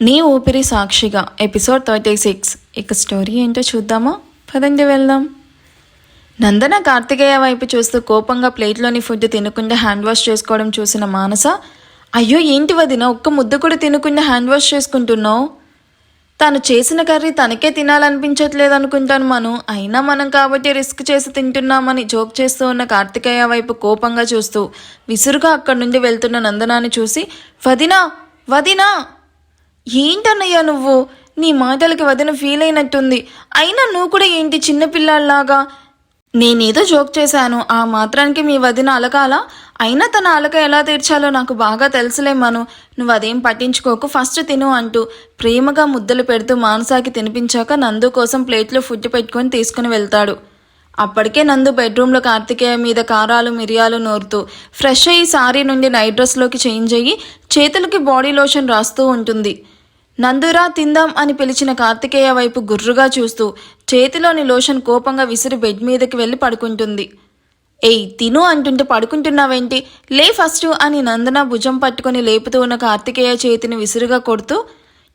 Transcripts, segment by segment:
నీ ఊపిరి సాక్షిగా ఎపిసోడ్ థర్టీ సిక్స్ ఇక స్టోరీ ఏంటో చూద్దామా? పదండి వెళ్దాం. నందన కార్తికేయ వైపు చూస్తూ కోపంగా ప్లేట్లోని ఫుడ్ తినకుండా హ్యాండ్ వాష్ చేసుకోవడం చూసిన మానస అయ్యో ఏంటి వదిన ఒక్క ముద్ద కూడా తినకుండా హ్యాండ్ వాష్ చేసుకుంటున్నావు? తను చేసిన కర్రీ తనకే తినాలనిపించట్లేదు అనుకుంటాను మను. అయినా మనం కాబట్టి రిస్క్ చేసి తింటున్నామని జోక్ చేస్తూ ఉన్న కార్తికేయ వైపు కోపంగా చూస్తూ విసురుగా అక్కడి నుండి వెళ్తున్న నందనాన్ని చూసి వదినా వదినా! ఏంటన్నయ్యా నువ్వు? నీ మాటలకి వదిన ఫీల్ అయినట్టుంది. అయినా నువ్వు కూడా ఏంటి చిన్నపిల్లల్లాగా నేనేదో జోక్ చేశాను. ఆ మాత్రానికి మీ వదిన అలకాలా? అయినా తన అలక ఎలా తీర్చాలో నాకు బాగా తెలుసులే మను. నువ్వు అదేం పట్టించుకోకు. ఫస్ట్ తిను అంటూ ప్రేమగా ముద్దలు పెడుతూ మానసాకి తినిపించాక నందు కోసం ప్లేట్లో ఫుడ్ పెట్టుకొని తీసుకుని వెళ్తాడు. అప్పటికే నందు బెడ్రూమ్లో కార్తికేయ మీద కారాలు మిరియాలు నూరుతూ ఫ్రెష్ అయ్యి సారీ నుండి నైట్ డ్రెస్లోకి చేంజ్ అయ్యి చేతులకి బాడీ లోషన్ రాస్తూ ఉంటుంది. నందురా తిందాం అని పిలిచిన కార్తికేయ వైపు గుర్రుగా చూస్తూ చేతిలోని లోషన్ కోపంగా విసిరి బెడ్ మీదకి వెళ్ళి పడుకుంటుంది. ఏయ్ తిను అంటుంటే పడుకుంటున్నావేంటి? లే ఫస్ట్ అని నందన భుజం పట్టుకొని లేపుతూ ఉన్న కార్తికేయ చేతిని విసురుగా కొడుతూ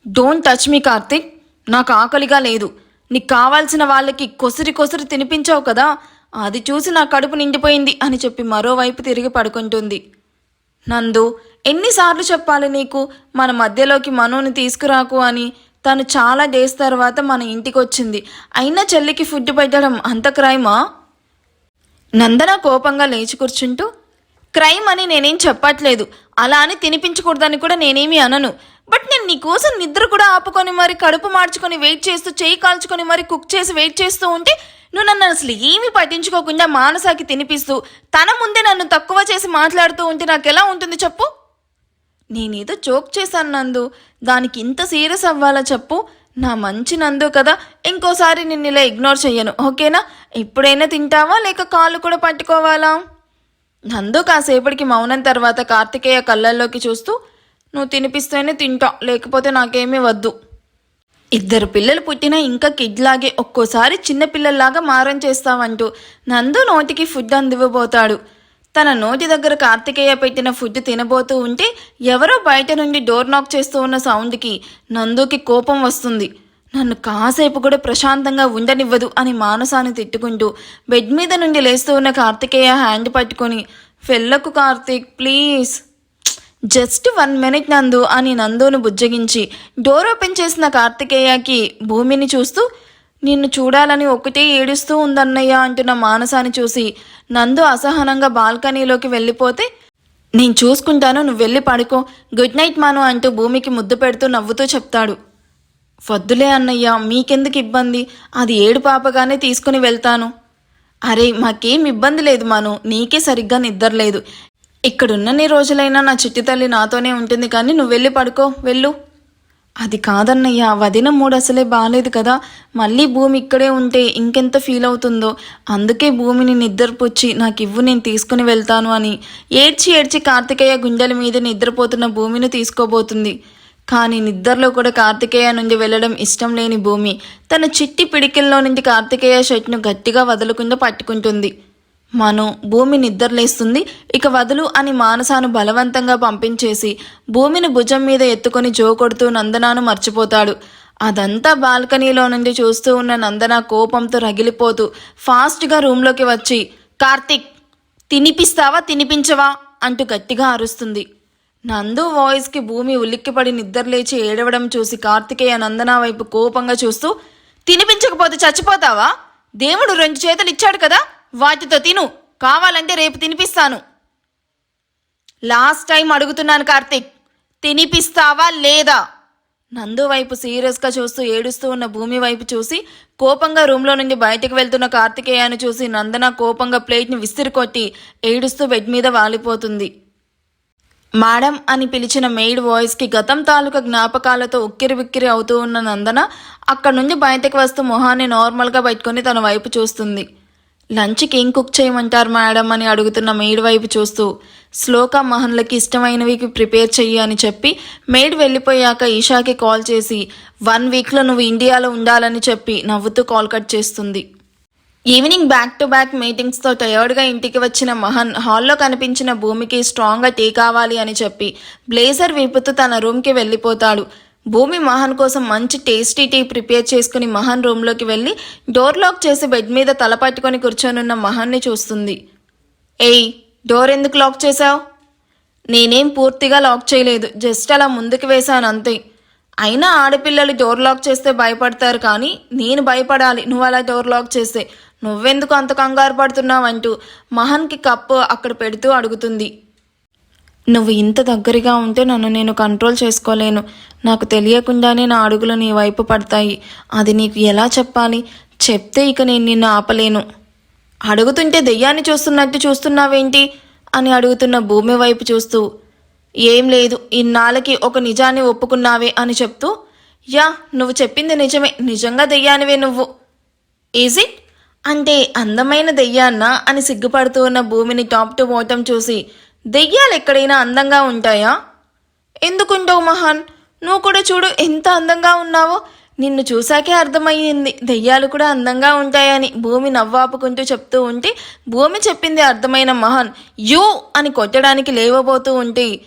డోంట్ టచ్ మీ కార్తిక్. నాకు ఆకలిగా లేదు. నీకు కావాల్సిన వాళ్ళకి కొసిరి కొసిరి తినిపించావు కదా. అది చూసి నా కడుపు నిండిపోయింది అని చెప్పి మరోవైపు తిరిగి పడుకుంటుంది. నందు ఎన్నిసార్లు చెప్పాలి నీకు మన మధ్యలోకి మనోని తీసుకురాకు అని. తను చాలా డేస్ తర్వాత మన ఇంటికి వచ్చింది అయినా చెల్లికి ఫుడ్ పెట్టడం అంత క్రైమా? నందన కోపంగా లేచి కూర్చుంటూ క్రైమ్ అని నేనేం చెప్పట్లేదు. అలా అని తినిపించకూడదని కూడా నేనేమీ అనను. బట్ నేను నీకోసం నిద్ర కూడా ఆపుకొని మరి కడుపు మార్చుకొని వెయిట్ చేస్తూ చేయి కాల్చుకొని మరి కుక్ చేసి వెయిట్ చేస్తూ ఉంటే నువ్వు నన్ను అసలు ఏమీ పట్టించుకోకుండా మానసాకి తినిపిస్తూ తన ముందే నన్ను తక్కువ చేసి మాట్లాడుతూ ఉంటే నాకు ఎలా ఉంటుంది చెప్పు? నేనేదో జోక్ చేశాను నందు. దానికి ఇంత సీరియస్ అవ్వాలా చెప్పు? నా మంచి నందు కదా. ఇంకోసారి నిన్ను ఇలా ఇగ్నోర్ చెయ్యను. ఓకేనా? ఎప్పుడైనా తింటావా? లేక కాళ్ళు కూడా పట్టుకోవాలా? నందు కాసేపటికి మౌనం తర్వాత కార్తికేయ కళ్ళల్లోకి చూస్తూ నువ్వు తినిపిస్తేనే తింటా. లేకపోతే నాకేమీ వద్దు. ఇద్దరు పిల్లలు పుట్టినా ఇంకా కిడ్లాగే ఒక్కోసారి చిన్నపిల్లల్లాగా మారం చేస్తావంటూ నందు నోటికి ఫుడ్ అందివ్వబోతాడు. తన నోటి దగ్గర కార్తికేయ పెట్టిన ఫుడ్ తినబోతూ ఉంటే ఎవరో బయట నుండి డోర్ నాక్ చేస్తూ ఉన్న సౌండ్కి నందుకి కోపం వస్తుంది. నన్ను కాసేపు కూడా ప్రశాంతంగా ఉండనివ్వదు అని మానసాన్ని తిట్టుకుంటూ బెడ్ మీద నుండి లేస్తూ ఉన్న కార్తికేయ హ్యాండ్ పట్టుకొని ఫెల్లకు Karthik please. Just one minute Nandu అని నందును బుజ్జగించి డోర్ ఓపెన్ చేసిన కార్తికేయకి భూమిని చూస్తూ నిన్ను చూడాలని ఒకటే ఏడుస్తూ ఉందన్నయ్య అంటున్న మానసాన్ని చూసి నందు అసహనంగా బాల్కనీలోకి వెళ్ళిపోతే నేను చూసుకుంటాను నువ్వు వెళ్ళి పడుకో గుడ్ నైట్ మాను అంటూ భూమికి ముద్దు పెడుతూ నవ్వుతూ చెప్తాడు. వద్దులే అన్నయ్య మీకెందుకు ఇబ్బంది? అది ఏడు పాపగానే తీసుకుని వెళ్తాను. అరే మాకేం ఇబ్బంది లేదు మాను నీకే సరిగ్గా నిద్రలేదు. ఇక్కడున్నన్ని రోజులైనా నా చిట్టి తల్లి నాతోనే ఉంటుంది కానీ నువ్వు వెళ్ళి పడుకో వెళ్ళు. అది కాదన్నయ్య వదిన మూడు అసలే బాగాలేదు కదా. మళ్ళీ భూమి ఇక్కడే ఉంటే ఇంకెంత ఫీల్ అవుతుందో. అందుకే భూమిని నిద్రపుచ్చి నాకు ఇవ్వు నేను తీసుకుని వెళ్తాను అని. ఏడ్చి ఏడ్చి కార్తికేయ గుండెల మీద నిద్రపోతున్న భూమిని తీసుకోబోతుంది. కానీ నిద్రలో కూడా కార్తికేయ నుండి వెళ్ళడం ఇష్టం లేని భూమి. తన చిట్టి పిడికిల్లో నుండి కార్తికేయ షర్ట్ను గట్టిగా వదలకుండా పట్టుకుంటుంది. మను భూమి నిద్రలేస్తుంది ఇక వదులు అని మానసాను బలవంతంగా పంపించేసి భూమిని భుజం మీద ఎత్తుకొని జోకొడుతూ నందనాను మర్చిపోతాడు. అదంతా బాల్కనీలో నుండి చూస్తూ ఉన్న నందన కోపంతో రగిలిపోతూ ఫాస్ట్గా రూమ్లోకి వచ్చి కార్తిక్ తినిపిస్తావా తినిపించవా? అంటూ గట్టిగా అరుస్తుంది. నందు వాయిస్కి భూమి ఉలిక్కిపడి నిద్రలేచి ఏడవడం చూసి కార్తికేయ నందన వైపు కోపంగా చూస్తూ తినిపించకపోతే చచ్చిపోతావా? దేవుడు రెండు చేతులు ఇచ్చాడు కదా వాటితో తిను. కావాలంటే రేపు తినిపిస్తాను. లాస్ట్ టైం అడుగుతున్నాను కార్తిక్ తినిపిస్తావా లేదా? నందు వైపు సీరియస్గా చూస్తూ ఏడుస్తూ ఉన్న భూమి వైపు చూసి కోపంగా రూమ్లో నుండి బయటకు వెళ్తున్న కార్తికేయాన్ని చూసి నందన కోపంగా ప్లేట్ని విసిరికొట్టి ఏడుస్తూ బెడ్ మీద వాలిపోతుంది. మేడం అని పిలిచిన మెయిడ్ వాయిస్కి గతం తాలూకా జ్ఞాపకాలతో ఉక్కిరి బిక్కిరి అవుతూ ఉన్న నందన అక్కడి నుండి బయటకు వస్తూ మొహాన్ని నార్మల్గా పెట్టుకొని తన వైపు చూస్తుంది. లంచ్కి ఏం కుక్ చేయమంటారు మేడం అని అడుగుతున్న మేడ్ వైపు చూస్తూ శ్లోక మహన్లకి ఇష్టమైనవి ప్రిపేర్ చెయ్యి అని చెప్పి మేడ్ వెళ్ళిపోయాక ఈషాకి కాల్ చేసి వన్ వీక్లో నువ్వు ఇండియాలో ఉండాలని చెప్పి నవ్వుతూ కాల్ కట్ చేస్తుంది. ఈవినింగ్ బ్యాక్ టు బ్యాక్ మీటింగ్స్తో టయర్డ్గా ఇంటికి వచ్చిన మహన్ హాల్లో కనిపించిన భూమికి స్ట్రాంగ్గా టీ కావాలి అని చెప్పి బ్లేజర్ విప్పుతూ తన రూమ్కి వెళ్ళిపోతాడు. భూమి మహాన్ కోసం మంచి టేస్టీ టీ ప్రిపేర్ చేసుకుని మహాన్ రూమ్లోకి వెళ్ళి డోర్ లాక్ చేసి బెడ్ మీద తల పట్టుకొని కూర్చొనున్న మహాన్ని చూస్తుంది. ఏయ్ డోర్ ఎందుకు లాక్ చేశావు? నేనేం పూర్తిగా లాక్ చేయలేదు జస్ట్ అలా ముందుకు వేశాను అంతే. అయినా ఆడపిల్లలు డోర్ లాక్ చేస్తే భయపడతారు కానీ నేను భయపడాలి నువ్వు అలా డోర్ లాక్ చేస్తే. నువ్వెందుకు అంత కంగారు పడుతున్నావు అంటూ మహన్కి కప్పు అక్కడ పెడుతూ అడుగుతుంది. నువ్వు ఇంత దగ్గరగా ఉంటే నన్ను నేను కంట్రోల్ చేసుకోలేను. నాకు తెలియకుండానే నా అడుగులు నీ వైపు పడతాయి. అది నీకు ఎలా చెప్పాలి? చెప్తే ఇక నేను నిన్ను ఆపలేను. అడుగుతుంటే దెయ్యాన్ని చూస్తున్నట్టు చూస్తున్నావేంటి? అని అడుగుతున్న భూమి వైపు చూస్తూ ఏం లేదు ఇన్నాళ్ళకి ఒక నిజాన్ని ఒప్పుకున్నావే అని చెప్తూ యా నువ్వు చెప్పింది నిజమే. నిజంగా దెయ్యానివే నువ్వు. ఈజ్ ఇట్ అంటే అందమైన దెయ్యాన్నా అని సిగ్గుపడుతూ ఉన్న భూమిని టాప్ టు బాటం చూసి దెయ్యాలు ఎక్కడైనా అందంగా ఉంటాయా? ఎందుకుంటావు మహాన్? నువ్వు కూడా చూడు ఎంత అందంగా ఉన్నావో. నిన్ను చూశాకే అర్థమయ్యింది. దెయ్యాలు కూడా అందంగా ఉంటాయని భూమి నవ్వాపుకుంటూ చెప్తూ ఉంటే భూమి చెప్పింది అర్థమైన మహాన్ యూ అని కొట్టడానికి లేవబోతూ ఉంటే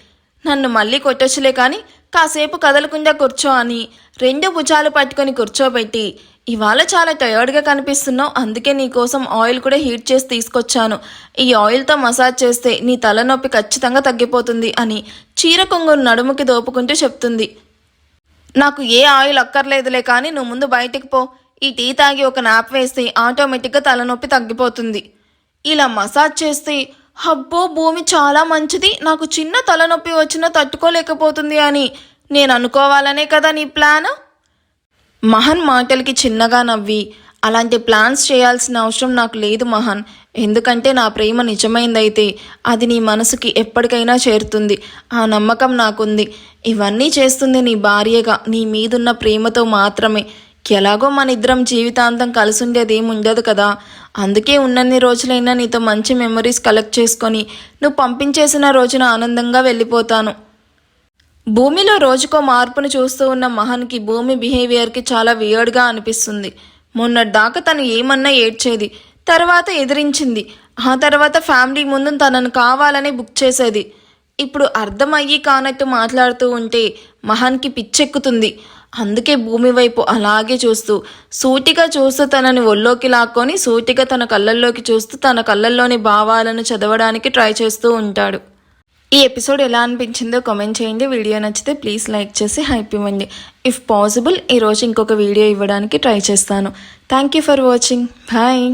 నన్ను మళ్ళీ కొట్టొచ్చులే కానీ కాసేపు కదలకుండా కూర్చో అని రెండు భుజాలు పట్టుకొని కూర్చోబెట్టి ఇవాళ చాలా టయర్డ్గా కనిపిస్తున్నావు అందుకే నీ కోసం ఆయిల్ కూడా హీట్ చేసి తీసుకొచ్చాను. ఈ ఆయిల్తో మసాజ్ చేస్తే నీ తలనొప్పి ఖచ్చితంగా తగ్గిపోతుంది అని చీర కొంగును నడుముకి దోపుకుంటూ చెప్తుంది. నాకు ఏ ఆయిల్ అక్కర్లేదులే కానీ నువ్వు ముందు బయటికి పో. ఈ టీ తాగి ఒక నాప్ వేస్తే ఆటోమేటిక్గా తలనొప్పి తగ్గిపోతుంది. ఇలా మసాజ్ చేస్తే అబ్బో భూమి చాలా మంచిది. నాకు చిన్న తలనొప్పి వచ్చినా తట్టుకోలేకపోతుంది అని. నేను అనుకోవాలనే కదా నీ ప్లాన్? మహన్ మాటలకి చిన్నగా నవ్వి అలాంటి ప్లాన్స్ చేయాల్సిన అవసరం నాకు లేదు మహన్. ఎందుకంటే నా ప్రేమ నిజమైందైతే అది నీ మనసుకి ఎప్పటికైనా చేరుతుంది. ఆ నమ్మకం నాకుంది. ఇవన్నీ చేస్తుంది నీ భార్యగా నీ మీదున్న ప్రేమతో మాత్రమే. ఎలాగో మన ఇద్దరం జీవితాంతం కలిసి ఉండేది ఏమి ఉండదు కదా. అందుకే ఉన్నన్ని రోజులైనా నీతో మంచి మెమరీస్ కలెక్ట్ చేసుకొని నువ్వు పంపించేసిన రోజున ఆనందంగా వెళ్ళిపోతాను. భూమిలో రోజుకో మార్పును చూస్తూ ఉన్న మహన్కి భూమి బిహేవియర్కి చాలా వియర్డ్గా అనిపిస్తుంది. మొన్నటిదాకా తను ఏమన్నా ఏడ్చేది తర్వాత ఎదిరించింది ఆ తర్వాత ఫ్యామిలీ ముందు తనను కావాలని బుక్ చేసేది. ఇప్పుడు అర్థమయ్యి కానట్టు మాట్లాడుతూ ఉంటే మహన్కి పిచ్చెక్కుతుంది. అందుకే భూమి వైపు అలాగే చూస్తూ సూటిగా చూస్తూ తనని ఒళ్ళోకి లాక్కొని సూటిగా తన కళ్ళల్లోకి చూస్తూ తన కళ్ళల్లోని భావాలను చదవడానికి ట్రై చేస్తూ ఉంటాడు. ఈ ఎపిసోడ్ ఎలా అనిపించిందో కామెంట్ చేయండి. వీడియో నచ్చితే ప్లీజ్ లైక్ చేసి హైప్ ఇవ్వండి. ఇఫ్ పాసిబుల్ ఈరోజు ఇంకొక వీడియో ఇవ్వడానికి ట్రై చేస్తాను. Thank you for watching. Bye.